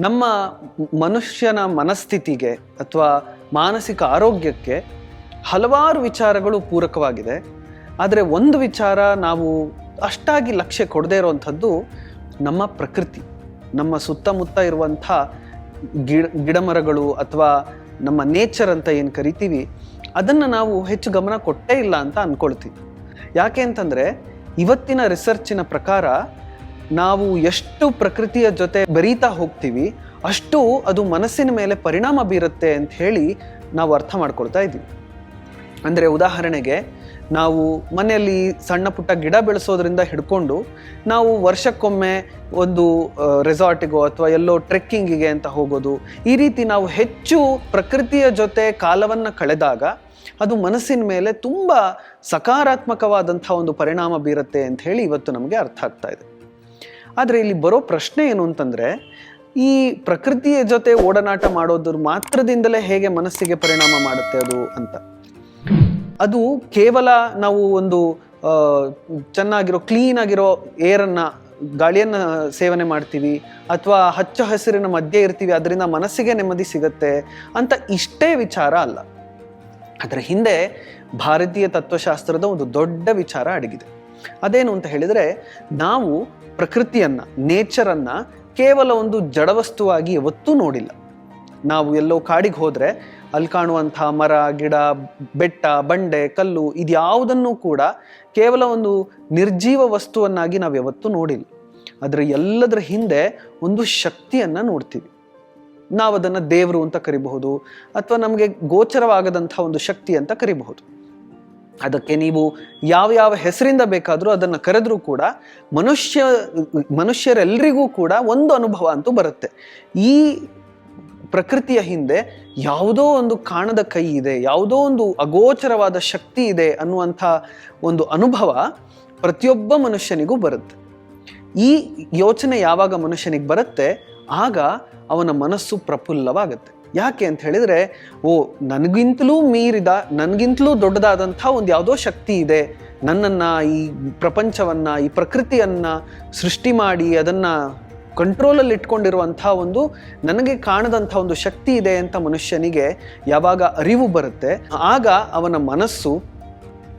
ನಮ್ಮ ಮನುಷ್ಯನ ಮನಸ್ಥಿತಿಗೆ ಅಥವಾ ಮಾನಸಿಕ ಆರೋಗ್ಯಕ್ಕೆ ಹಲವಾರು ವಿಚಾರಗಳು ಪೂರಕವಾಗಿದೆ. ಆದರೆ ಒಂದು ವಿಚಾರ ನಾವು ಅಷ್ಟಾಗಿ ಲಕ್ಷ್ಯ ಕೊಡದೇ ಇರುವಂಥದ್ದು ನಮ್ಮ ಪ್ರಕೃತಿ. ನಮ್ಮ ಸುತ್ತಮುತ್ತ ಇರುವಂಥ ಗಿಡ, ಗಿಡಮರಗಳು ಅಥವಾ ನಮ್ಮ ನೇಚರ್ ಅಂತ ಏನು ಕರಿತೀವಿ, ಅದನ್ನು ನಾವು ಹೆಚ್ಚು ಗಮನ ಕೊಟ್ಟೇ ಇಲ್ಲ ಅಂತ ಅಂದ್ಕೊಳ್ತೀವಿ ಯಾಕೆ ಅಂತಂದರೆ ಇವತ್ತಿನ ರಿಸರ್ಚಿನ ಪ್ರಕಾರ ನಾವು ಎಷ್ಟು ಪ್ರಕೃತಿಯ ಜೊತೆ ಬೆರೀತಾ ಹೋಗ್ತೀವಿ, ಅಷ್ಟು ಅದು ಮನಸ್ಸಿನ ಮೇಲೆ ಪರಿಣಾಮ ಬೀರುತ್ತೆ ಅಂತ ಹೇಳಿ ನಾವು ಅರ್ಥ ಮಾಡ್ಕೊಳ್ತಾ ಇದ್ದೀವಿ. ಅಂದರೆ ಉದಾಹರಣೆಗೆ, ನಾವು ಮನೆಯಲ್ಲಿ ಸಣ್ಣ ಪುಟ್ಟ ಗಿಡ ಬೆಳೆಸೋದ್ರಿಂದ ಹಿಡ್ಕೊಂಡು, ನಾವು ವರ್ಷಕ್ಕೊಮ್ಮೆ ಒಂದು ರೆಸಾರ್ಟಿಗೋ ಅಥವಾ ಎಲ್ಲೋ ಟ್ರೆಕ್ಕಿಂಗಿಗೆ ಅಂತ ಹೋಗೋದು, ಈ ರೀತಿ ನಾವು ಹೆಚ್ಚು ಪ್ರಕೃತಿಯ ಜೊತೆ ಕಾಲವನ್ನು ಕಳೆದಾಗ, ಅದು ಮನಸ್ಸಿನ ಮೇಲೆ ತುಂಬ ಸಕಾರಾತ್ಮಕವಾದಂಥ ಒಂದು ಪರಿಣಾಮ ಬೀರುತ್ತೆ ಅಂತ ಹೇಳಿ ಇವತ್ತು ನಮಗೆ ಅರ್ಥ ಆಗ್ತಾ ಇದೆ. ಆದರೆ ಇಲ್ಲಿ ಬರೋ ಪ್ರಶ್ನೆ ಏನು ಅಂತಂದರೆ, ಈ ಪ್ರಕೃತಿಯ ಜೊತೆ ಓಡನಾಟ ಮಾಡೋದ್ರ ಮಾತ್ರದಿಂದಲೇ ಹೇಗೆ ಮನಸ್ಸಿಗೆ ಪರಿಣಾಮ ಮಾಡುತ್ತೆ ಅದು ಅಂತ. ಅದು ಕೇವಲ ನಾವು ಒಂದು ಚೆನ್ನಾಗಿರೋ ಕ್ಲೀನ್ ಆಗಿರೋ ಏರನ್ನು, ಗಾಳಿಯನ್ನು ಸೇವನೆ ಮಾಡ್ತೀವಿ, ಅಥವಾ ಹಚ್ಚ ಹಸಿರಿನ ಮಧ್ಯೆ ಇರ್ತೀವಿ, ಅದರಿಂದ ಮನಸ್ಸಿಗೆ ನೆಮ್ಮದಿ ಸಿಗತ್ತೆ ಅಂತ ಇಷ್ಟೇ ವಿಚಾರ ಅಲ್ಲ. ಅದರ ಹಿಂದೆ ಭಾರತೀಯ ತತ್ವಶಾಸ್ತ್ರದ ಒಂದು ದೊಡ್ಡ ವಿಚಾರ ಅಡಗಿದೆ. ಅದೇನು ಅಂತ ಹೇಳಿದರೆ ನಾವು ಪ್ರಕೃತಿಯನ್ನ, ನೇಚರನ್ನು ಕೇವಲ ಒಂದು ಜಡವಸ್ತುವಾಗಿ ಯಾವತ್ತೂ ನೋಡಿಲ್ಲ. ನಾವು ಎಲ್ಲೋ ಕಾಡಿಗೆ ಹೋದರೆ ಅಲ್ಲಿ ಕಾಣುವಂಥ ಮರ, ಗಿಡ, ಬೆಟ್ಟ, ಬಂಡೆ, ಕಲ್ಲು ಇದ್ಯಾವುದನ್ನು ಕೂಡ ಕೇವಲ ಒಂದು ನಿರ್ಜೀವ ವಸ್ತುವನ್ನಾಗಿ ನಾವು ಯಾವತ್ತೂ ನೋಡಿಲ್ಲ. ಅದರ ಎಲ್ಲದರ ಹಿಂದೆ ಒಂದು ಶಕ್ತಿಯನ್ನು ನೋಡ್ತೀವಿ. ನಾವು ಅದನ್ನು ದೇವರು ಅಂತ ಕರಿಬಹುದು ಅಥವಾ ನಮಗೆ ಗೋಚರವಾಗದಂಥ ಒಂದು ಶಕ್ತಿ ಅಂತ ಕರಿಬಹುದು. ಅದಕ್ಕೆ ನೀವು ಯಾವ ಯಾವ ಹೆಸರಿಂದ ಬೇಕಾದರೂ ಅದನ್ನು ಕರೆದ್ರೂ ಕೂಡ ಮನುಷ್ಯ ಮನುಷ್ಯರೆಲ್ಲರಿಗೂ ಕೂಡ ಒಂದು ಅನುಭವ ಅಂತೂ ಬರುತ್ತೆ. ಈ ಪ್ರಕೃತಿಯ ಹಿಂದೆ ಯಾವುದೋ ಒಂದು ಕಾಣದ ಕೈ ಇದೆ, ಯಾವುದೋ ಒಂದು ಅಗೋಚರವಾದ ಶಕ್ತಿ ಇದೆ ಅನ್ನುವಂಥ ಒಂದು ಅನುಭವ ಪ್ರತಿಯೊಬ್ಬ ಮನುಷ್ಯನಿಗೂ ಬರುತ್ತೆ. ಈ ಯೋಚನೆ ಯಾವಾಗ ಮನುಷ್ಯನಿಗೆ ಬರುತ್ತೆ, ಆಗ ಅವನ ಮನಸ್ಸು ಪ್ರಫುಲ್ಲವಾಗುತ್ತೆ. ಯಾಕೆ ಅಂತ ಹೇಳಿದ್ರೆ, ಓ, ನನಗಿಂತಲೂ ಮೀರಿದ, ನನಗಿಂತಲೂ ದೊಡ್ಡದಾದಂಥ ಒಂದು ಯಾವುದೋ ಶಕ್ತಿ ಇದೆ. ನನ್ನನ್ನ, ಈ ಪ್ರಪಂಚವನ್ನ, ಈ ಪ್ರಕೃತಿಯನ್ನ ಸೃಷ್ಟಿ ಮಾಡಿ ಅದನ್ನ ಕಂಟ್ರೋಲಲ್ಲಿ ಇಟ್ಕೊಂಡಿರುವಂಥ ಒಂದು, ನನಗೆ ಕಾಣದಂಥ ಒಂದು ಶಕ್ತಿ ಇದೆ ಅಂತ ಮನುಷ್ಯನಿಗೆ ಯಾವಾಗ ಅರಿವು ಬರುತ್ತೆ, ಆಗ ಅವನ ಮನಸ್ಸು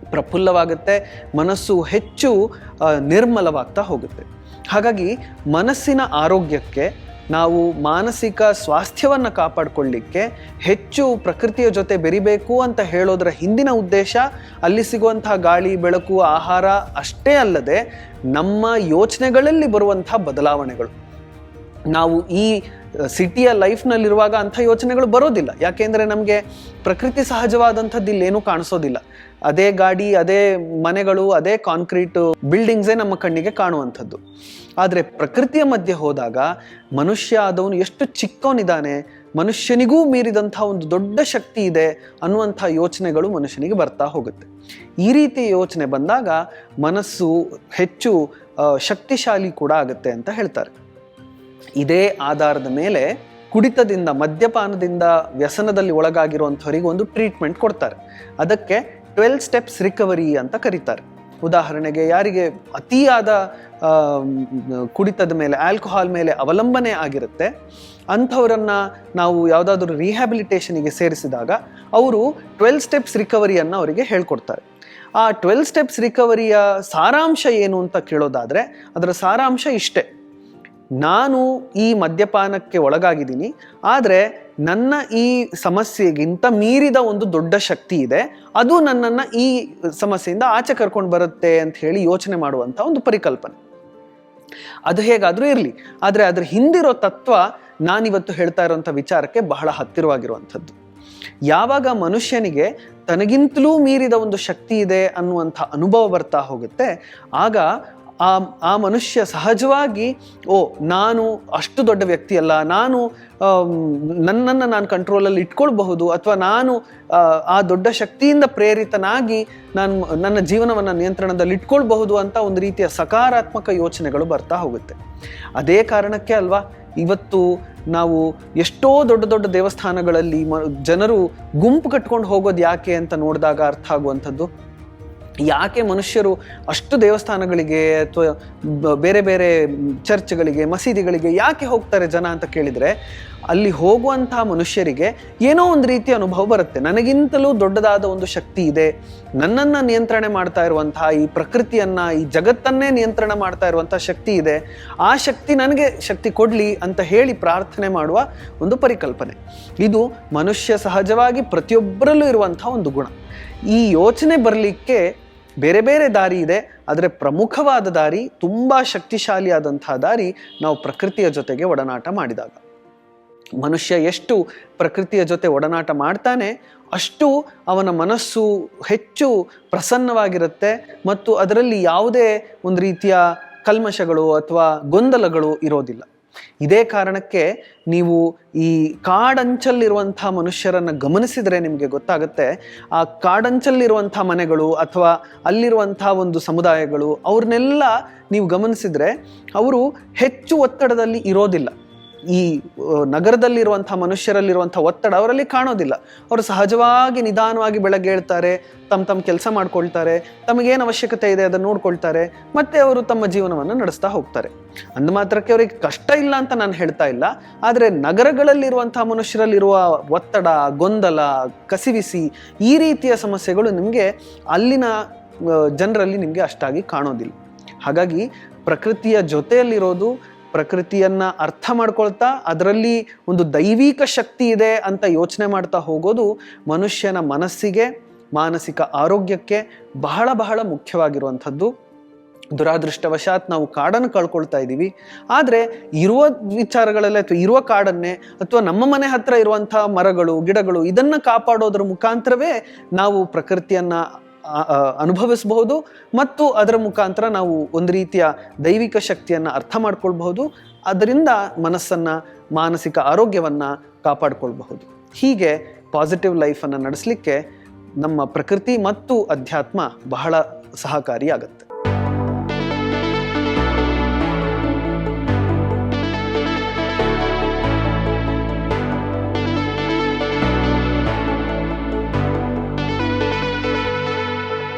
ಪ್ರಫುಲ್ಲವಾಗುತ್ತೆ, ಮನಸ್ಸು ಹೆಚ್ಚು ನಿರ್ಮಲವಾಗ್ತಾ ಹೋಗುತ್ತೆ. ಹಾಗಾಗಿ ಮನಸ್ಸಿನ ಆರೋಗ್ಯಕ್ಕೆ ನಾವು ಮಾನಸಿಕ ಸ್ವಾಸ್ಥ್ಯವನ್ನು ಕಾಪಾಡಿಕೊಳ್ಳಿಕ್ಕೆ ಹೆಚ್ಚು ಪ್ರಕೃತಿಯ ಜೊತೆ ಬೆರಿಬೇಕು ಅಂತ ಹೇಳೋದರ ಹಿಂದಿನ ಉದ್ದೇಶ ಅಲ್ಲಿ ಸಿಗುವಂತಹ ಗಾಳಿ, ಬೆಳಕು, ಆಹಾರ ಅಷ್ಟೇ ಅಲ್ಲದೆ ನಮ್ಮ ಯೋಚನೆಗಳಲ್ಲಿ ಬರುವಂಥ ಬದಲಾವಣೆಗಳು. ನಾವು ಈ ಸಿಟಿಯ ಲೈಫ್ನಲ್ಲಿರುವಾಗ ಅಂಥ ಯೋಚನೆಗಳು ಬರೋದಿಲ್ಲ. ಯಾಕೆಂದರೆ ನಮಗೆ ಪ್ರಕೃತಿ ಸಹಜವಾದಂಥದ್ದು ಇಲ್ಲೇನೂ ಕಾಣಿಸೋದಿಲ್ಲ. ಅದೇ ಗಾಡಿ, ಅದೇ ಮನೆಗಳು, ಅದೇ ಕಾಂಕ್ರೀಟ್ ಬಿಲ್ಡಿಂಗ್ಸೇ ನಮ್ಮ ಕಣ್ಣಿಗೆ ಕಾಣುವಂಥದ್ದು. ಆದರೆ ಪ್ರಕೃತಿಯ ಮಧ್ಯೆ ಹೋದಾಗ ಮನುಷ್ಯ ಆದವನು ಎಷ್ಟು ಚಿಕ್ಕವನಿದ್ದಾನೆ, ಮನುಷ್ಯನಿಗೂ ಮೀರಿದಂಥ ಒಂದು ದೊಡ್ಡ ಶಕ್ತಿ ಇದೆ ಅನ್ನುವಂಥ ಯೋಚನೆಗಳು ಮನುಷ್ಯನಿಗೆ ಬರ್ತಾ ಹೋಗುತ್ತೆ. ಈ ರೀತಿ ಯೋಚನೆ ಬಂದಾಗ ಮನಸ್ಸು ಹೆಚ್ಚು ಶಕ್ತಿಶಾಲಿ ಕೂಡ ಆಗುತ್ತೆ ಅಂತ ಹೇಳ್ತಾರೆ. ಇದೇ ಆಧಾರದ ಮೇಲೆ ಕುಡಿತದಿಂದ, ಮದ್ಯಪಾನದಿಂದ ವ್ಯಸನದಲ್ಲಿ ಒಳಗಾಗಿರುವಂಥವರಿಗೆ ಒಂದು ಟ್ರೀಟ್ಮೆಂಟ್ ಕೊಡ್ತಾರೆ. ಅದಕ್ಕೆ ಟ್ವೆಲ್ ಸ್ಟೆಪ್ಸ್ ರಿಕವರಿ ಅಂತ ಕರೀತಾರೆ. ಉದಾಹರಣೆಗೆ ಯಾರಿಗೆ ಅತಿಯಾದ ಕುಡಿತದ ಮೇಲೆ ಆಲ್ಕೋಹಾಲ್ ಮೇಲೆ ಅವಲಂಬನೆ ಆಗಿರುತ್ತೆ, ಅಂಥವರನ್ನು ನಾವು ಯಾವುದಾದ್ರೂ ರಿಹ್ಯಾಬಿಲಿಟೇಷನಿಗೆ ಸೇರಿಸಿದಾಗ ಅವರು ಟ್ವೆಲ್ ಸ್ಟೆಪ್ಸ್ ರಿಕವರಿಯನ್ನು ಅವರಿಗೆ ಹೇಳ್ಕೊಡ್ತಾರೆ. ಆ ಟ್ವೆಲ್ ಸ್ಟೆಪ್ಸ್ ರಿಕವರಿಯ ಸಾರಾಂಶ ಏನು ಅಂತ ಕೇಳೋದಾದರೆ, ಅದರ ಸಾರಾಂಶ ಇಷ್ಟೇ. ನಾನು ಈ ಮದ್ಯಪಾನಕ್ಕೆ ಒಳಗಾಗಿದ್ದೀನಿ, ಆದರೆ ನನ್ನ ಈ ಸಮಸ್ಯೆಗಿಂತ ಮೀರಿದ ಒಂದು ದೊಡ್ಡ ಶಕ್ತಿ ಇದೆ, ಅದು ನನ್ನನ್ನು ಈ ಸಮಸ್ಯೆಯಿಂದ ಆಚೆ ಕರ್ಕೊಂಡು ಬರುತ್ತೆ ಅಂತ ಹೇಳಿ ಯೋಚನೆ ಮಾಡುವಂಥ ಒಂದು ಪರಿಕಲ್ಪನೆ. ಅದು ಹೇಗಾದರೂ ಇರಲಿ, ಆದರೆ ಅದ್ರ ಹಿಂದಿರೋ ತತ್ವ ನಾನಿವತ್ತು ಹೇಳ್ತಾ ಇರೋಂಥ ವಿಚಾರಕ್ಕೆ ಬಹಳ ಹತ್ತಿರವಾಗಿರುವಂಥದ್ದು. ಯಾವಾಗ ಮನುಷ್ಯನಿಗೆ ತನಗಿಂತಲೂ ಮೀರಿದ ಒಂದು ಶಕ್ತಿ ಇದೆ ಅನ್ನುವಂಥ ಅನುಭವ ಬರ್ತಾ ಹೋಗುತ್ತೆ, ಆಗ ಆ ಆ ಮನುಷ್ಯ ಸಹಜವಾಗಿ ಓ ನಾನು ಅಷ್ಟು ದೊಡ್ಡ ವ್ಯಕ್ತಿ ಅಲ್ಲ ನಾನು ನನ್ನನ್ನು ನಾನು ಕಂಟ್ರೋಲಲ್ಲಿ ಇಟ್ಕೊಳ್ಬಹುದು ಅಥವಾ ನಾನು ಆ, ದೊಡ್ಡ ಶಕ್ತಿಯಿಂದ ಪ್ರೇರಿತನಾಗಿ ನಾನು ನನ್ನ ಜೀವನವನ್ನು ನಿಯಂತ್ರಣದಲ್ಲಿ ಇಟ್ಕೊಳ್ಬಹುದು ಅಂತ ಒಂದು ರೀತಿಯ ಸಕಾರಾತ್ಮಕ ಯೋಚನೆಗಳು ಬರ್ತಾ ಹೋಗುತ್ತೆ. ಅದೇ ಕಾರಣಕ್ಕೆ ಅಲ್ವಾ ಇವತ್ತು ನಾವು ಎಷ್ಟೋ ದೊಡ್ಡ ದೊಡ್ಡ ದೇವಸ್ಥಾನಗಳಲ್ಲಿ ಜನರು ಗುಂಪು ಕಟ್ಕೊಂಡು ಹೋಗೋದು ಯಾಕೆ ಅಂತ ನೋಡಿದಾಗ ಅರ್ಥ ಆಗುವಂಥದ್ದು? ಯಾಕೆ ಮನುಷ್ಯರು ಅಷ್ಟು ದೇವಸ್ಥಾನಗಳಿಗೆ ಅಥವಾ ಬೇರೆ ಬೇರೆ ಚರ್ಚ್ಗಳಿಗೆ, ಮಸೀದಿಗಳಿಗೆ ಯಾಕೆ ಹೋಗ್ತಾರೆ ಜನ ಅಂತ ಕೇಳಿದರೆ, ಅಲ್ಲಿ ಹೋಗುವಂತಹ ಮನುಷ್ಯರಿಗೆ ಏನೋ ಒಂದು ರೀತಿಯ ಅನುಭವ ಬರುತ್ತೆ. ನನಗಿಂತಲೂ ದೊಡ್ಡದಾದ ಒಂದು ಶಕ್ತಿ ಇದೆ. ನನ್ನನ್ನು ನಿಯಂತ್ರಣೆ ಮಾಡ್ತಾ ಇರುವಂತಹ, ಈ ಪ್ರಕೃತಿಯನ್ನು, ಈ ಜಗತ್ತನ್ನೇ ನಿಯಂತ್ರಣ ಮಾಡ್ತಾ ಇರುವಂಥ ಶಕ್ತಿ ಇದೆ. ಆ ಶಕ್ತಿ ನನಗೆ ಶಕ್ತಿ ಕೊಡಲಿ ಅಂತ ಹೇಳಿ ಪ್ರಾರ್ಥನೆ ಮಾಡುವ ಒಂದು ಪರಿಕಲ್ಪನೆ. ಇದು ಮನುಷ್ಯ ಸಹಜವಾಗಿ ಪ್ರತಿಯೊಬ್ಬರಲ್ಲೂ ಇರುವಂಥ ಒಂದು ಗುಣ. ಈ ಯೋಚನೆ ಬರಲಿಕ್ಕೆ ಬೇರೆ ಬೇರೆ ದಾರಿ ಇದೆ, ಆದರೆ ಪ್ರಮುಖವಾದ ದಾರಿ, ತುಂಬ ಶಕ್ತಿಶಾಲಿಯಾದಂಥ ದಾರಿ ನಾವು ಪ್ರಕೃತಿಯ ಜೊತೆಗೆ ಒಡನಾಟ ಮಾಡಿದಾಗ. ಮನುಷ್ಯ ಎಷ್ಟು ಪ್ರಕೃತಿಯ ಜೊತೆ ಒಡನಾಟ ಮಾಡ್ತಾನೆ, ಅಷ್ಟು ಅವನ ಮನಸ್ಸು ಹೆಚ್ಚು ಪ್ರಸನ್ನವಾಗಿರುತ್ತೆ ಮತ್ತು ಅದರಲ್ಲಿ ಯಾವುದೇ ಒಂದು ರೀತಿಯ ಕಲ್ಮಶಗಳು ಅಥವಾ ಗೊಂದಲಗಳು ಇರೋದಿಲ್ಲ. ಇದೇ ಕಾರಣಕ್ಕೆ ನೀವು ಈ ಕಾಡಂಚಲ್ಲಿರುವಂಥ ಮನುಷ್ಯರನ್ನು ಗಮನಿಸಿದರೆ ನಿಮಗೆ ಗೊತ್ತಾಗುತ್ತೆ, ಆ ಕಾಡಂಚಲ್ಲಿರುವಂಥ ಮನೆಗಳು ಅಥವಾ ಅಲ್ಲಿರುವಂಥ ಒಂದು ಸಮುದಾಯಗಳು ಅವ್ರನ್ನೆಲ್ಲ ನೀವು ಗಮನಿಸಿದರೆ ಅವರು ಹೆಚ್ಚು ಒತ್ತಡದಲ್ಲಿ ಇರೋದಿಲ್ಲ. ಈ ನಗರದಲ್ಲಿರುವಂಥ ಮನುಷ್ಯರಲ್ಲಿರುವಂಥ ಒತ್ತಡ ಅವರಲ್ಲಿ ಕಾಣೋದಿಲ್ಲ. ಅವರು ಸಹಜವಾಗಿ ನಿಧಾನವಾಗಿ ಬೆಳಗ್ಗೆ ಹೇಳ್ತಾರೆ ತಮ್ಮ ತಮ್ಮ ಕೆಲಸ ಮಾಡ್ಕೊಳ್ತಾರೆ, ತಮಗೇನು ಅವಶ್ಯಕತೆ ಇದೆ ಅದನ್ನು ನೋಡ್ಕೊಳ್ತಾರೆ, ಮತ್ತೆ ಅವರು ತಮ್ಮ ಜೀವನವನ್ನು ನಡೆಸ್ತಾ ಹೋಗ್ತಾರೆ. ಅಂದ ಮಾತ್ರಕ್ಕೆ ಅವರಿಗೆ ಕಷ್ಟ ಇಲ್ಲ ಅಂತ ನಾನು ಹೇಳ್ತಾ ಇಲ್ಲ, ಆದರೆ ನಗರಗಳಲ್ಲಿರುವಂಥ ಮನುಷ್ಯರಲ್ಲಿರುವ ಒತ್ತಡ, ಗೊಂದಲ, ಕಸಿವಿಸಿ ಈ ರೀತಿಯ ಸಮಸ್ಯೆಗಳು ನಿಮಗೆ ಅಲ್ಲಿನ ಜನರಲ್ಲಿ ನಿಮಗೆ ಅಷ್ಟಾಗಿ ಕಾಣೋದಿಲ್ಲ. ಹಾಗಾಗಿ ಪ್ರಕೃತಿಯ ಜೊತೆಯಲ್ಲಿರೋದು ಪ್ರಕೃತಿಯನ್ನ ಅರ್ಥ ಮಾಡ್ಕೊಳ್ತಾ ಅದರಲ್ಲಿ ಒಂದು ದೈವಿಕ ಶಕ್ತಿ ಇದೆ ಅಂತ ಯೋಚನೆ ಮಾಡ್ತಾ ಹೋಗೋದು ಮನುಷ್ಯನ ಮನಸ್ಸಿಗೆ, ಮಾನಸಿಕ ಆರೋಗ್ಯಕ್ಕೆ ಬಹಳ ಬಹಳ ಮುಖ್ಯವಾಗಿರುವಂಥದ್ದು. ದುರಾದೃಷ್ಟವಶಾತ್ ನಾವು ಕಾಡನ್ನು ಕಳ್ಕೊಳ್ತಾ ಇದ್ದೀವಿ. ಆದರೆ ಇರುವ ವಿಚಾರಗಳಲ್ಲೇ ಅಥವಾ ಇರುವ ಕಾಡನ್ನೇ ಅಥವಾ ನಮ್ಮ ಮನೆ ಹತ್ರ ಇರುವಂಥ ಮರಗಳು, ಗಿಡಗಳು ಇದನ್ನು ಕಾಪಾಡೋದ್ರ ಮುಖಾಂತರವೇ ನಾವು ಪ್ರಕೃತಿಯನ್ನ ಅನುಭವಿಸಬಹುದು ಮತ್ತು ಅದರ ಮುಖಾಂತರ ನಾವು ಒಂದು ರೀತಿಯ ದೈವಿಕ ಶಕ್ತಿಯನ್ನು ಅರ್ಥ ಮಾಡ್ಕೊಳ್ಬಹುದು. ಅದರಿಂದ ಮನಸ್ಸನ್ನು, ಮಾನಸಿಕ ಆರೋಗ್ಯವನ್ನು ಕಾಪಾಡಿಕೊಳ್ಬಹುದು. ಹೀಗೆ ಪಾಸಿಟಿವ್ ಲೈಫನ್ನು ನಡೆಸಲಿಕ್ಕೆ ನಮ್ಮ ಪ್ರಕೃತಿ ಮತ್ತು ಅಧ್ಯಾತ್ಮ ಬಹಳ ಸಹಕಾರಿಯಾಗತ್ತೆ.